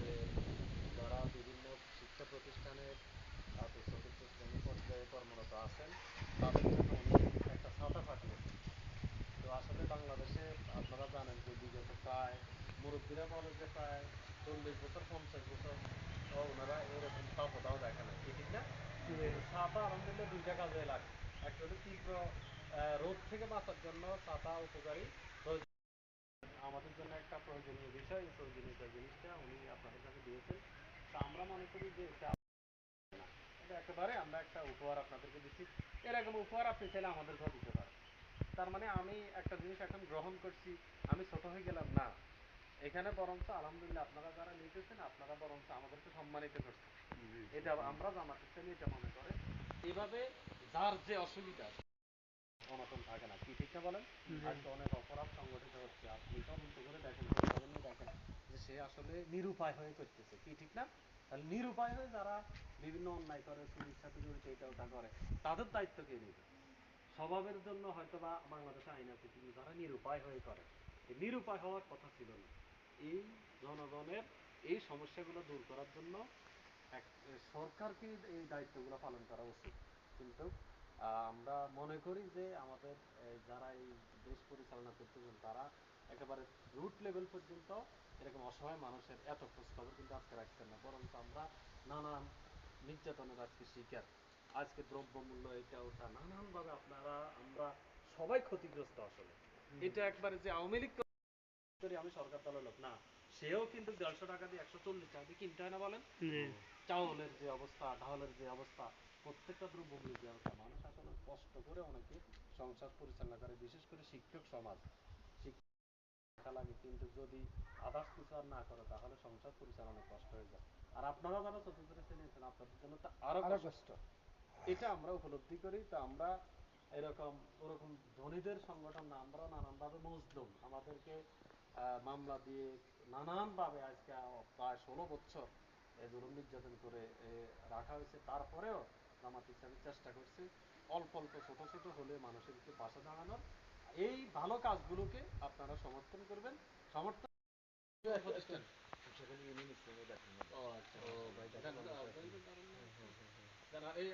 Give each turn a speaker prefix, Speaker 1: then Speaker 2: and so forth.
Speaker 1: যে যারা বিভিন্ন শিক্ষা প্রতিষ্ঠানে তাদের চতুর্থ শ্রেণি পর্যায়ে কর্মরত আছেন তাদের জন্য উনি একটা ছাতা পাঠিয়েছেন তো আসলে বাংলাদেশে আপনারা জানেন যে বিগত প্রায় মুরব্বীরা বলে যে প্রায় চল্লিশ বছর পঞ্চাশ বছর ওনারা এরকম তাপদাও দেখে না ঠিক না? ছাতা আলহামদুলিল্লাহ দুইটা কাজে লাগে। একটা হলো তীব্র রোদ থেকে বাঁচার জন্য ছাতা উপকারী। আমাদের জন্য একটা প্রয়োজনীয় বিষয় এই প্রয়োজনীয় জিনিসটা উনি আপনাদের কাছে দিয়েছেন তা আমরা মনে করি যে এটা একেবারে আমরা একটা উপহার আপনাদেরকে দিচ্ছি। এরকম উপহার আপনি চাইলে আমাদেরকেও দিতে পারেন। তার মানে আমি একটা জিনিস এখন গ্রহণ করছি আমি ছোট হয়ে গেলাম না। এখানে বরঞ্চ আলহামদুলিল্লাহ আপনারা যারা নিতেছেন আপনারা বরঞ্চ আমাদেরকে সম্মানিত করছেন। এটা আমরা জামাত ইসলামী এটা মনে করে। এভাবে যার যে অসুবিধা অনটন থাকে না। কি ঠিক না বলেন আজকে অনেক অপরাধ সংগঠিত হচ্ছে। আপনি তদন্ত করে দেখেন দেখেন যে সে আসলে নিরুপায় হয়ে করতেছে। কি ঠিক না? তাহলে নিরুপায় হয়ে যারা বিভিন্ন অন্যায় করে চুরির সাথে জড়িত এটা ওটা করে। তাদের দায়িত্ব কে নেবে? স্বভাবের জন্য হয়তো বা বাংলাদেশে আইন আছে, কিন্তু যারা নিরুপায় হয়ে করে নিরুপায় হওয়ার কথা ছিল না। এই জনগণের এই সমস্যাগুলো দূর করার জন্য এক, সরকারকে এই দায়িত্বগুলো পালন করা উচিত। কিন্তু আমরা মনে করি যে আমাদের যারা এই দেশ পরিচালনা করতেছেন, তারা একেবারে রুট লেভেল পর্যন্ত এরকম অসহায় মানুষের এত খোঁজ খবর কিন্তু আজকে রাখছেন না। বরঞ্চ আমরা নানান নির্যাতনের আজকে শিকার। আজকে দ্রব্যমূল্য এটা ওটা নানানভাবে আপনারা আমরা সবাই ক্ষতিগ্রস্ত আসলে। এটা একবারে যে আওয়ামী লীগ করি আমি সরকার দলের লোক না সেও কিন্তু দেড়শো টাকা দিয়ে একশো চল্লিশ টাকা দিয়ে কিনতে হয় না বলেন? চাউলের যে অবস্থা যে অবস্থা প্রত্যেকটা দ্রব্যমূল্যের যে অবস্থা মানুষ আসলে কষ্ট করে অনেকে সংসার পরিচালনা করে বিশেষ করে শিক্ষক সমাজ। শিক্ষা লাগে কিন্তু যদি আদার্স কিছু আর না করে তাহলে সংসার পরিচালনা কষ্ট হয়ে যায়। আর আপনারা যারা চতুর্থ শ্রেণীছেন আপনাদের জন্য তো
Speaker 2: আরও
Speaker 1: কষ্ট। এটা আমরা উপলব্ধি করি তো আমরা এরকম ওরকম ধনীদের সংগঠন না আমরা নানানভাবে মজলুম। আমাদেরকে মামলা দিয়ে নানানভাবে আজকে প্রায় ষোলো বছর জুলুম নির্যাতন করে রাখা হয়েছে। তারপরেও জামাত ইসলামী চেষ্টা করছে অল্প অল্প ছোট ছোট হলে মানুষের পাশে দাঁড়ানোর। এই ভালো কাজগুলোকে আপনারা সমর্থন করবেন। সমর্থন এই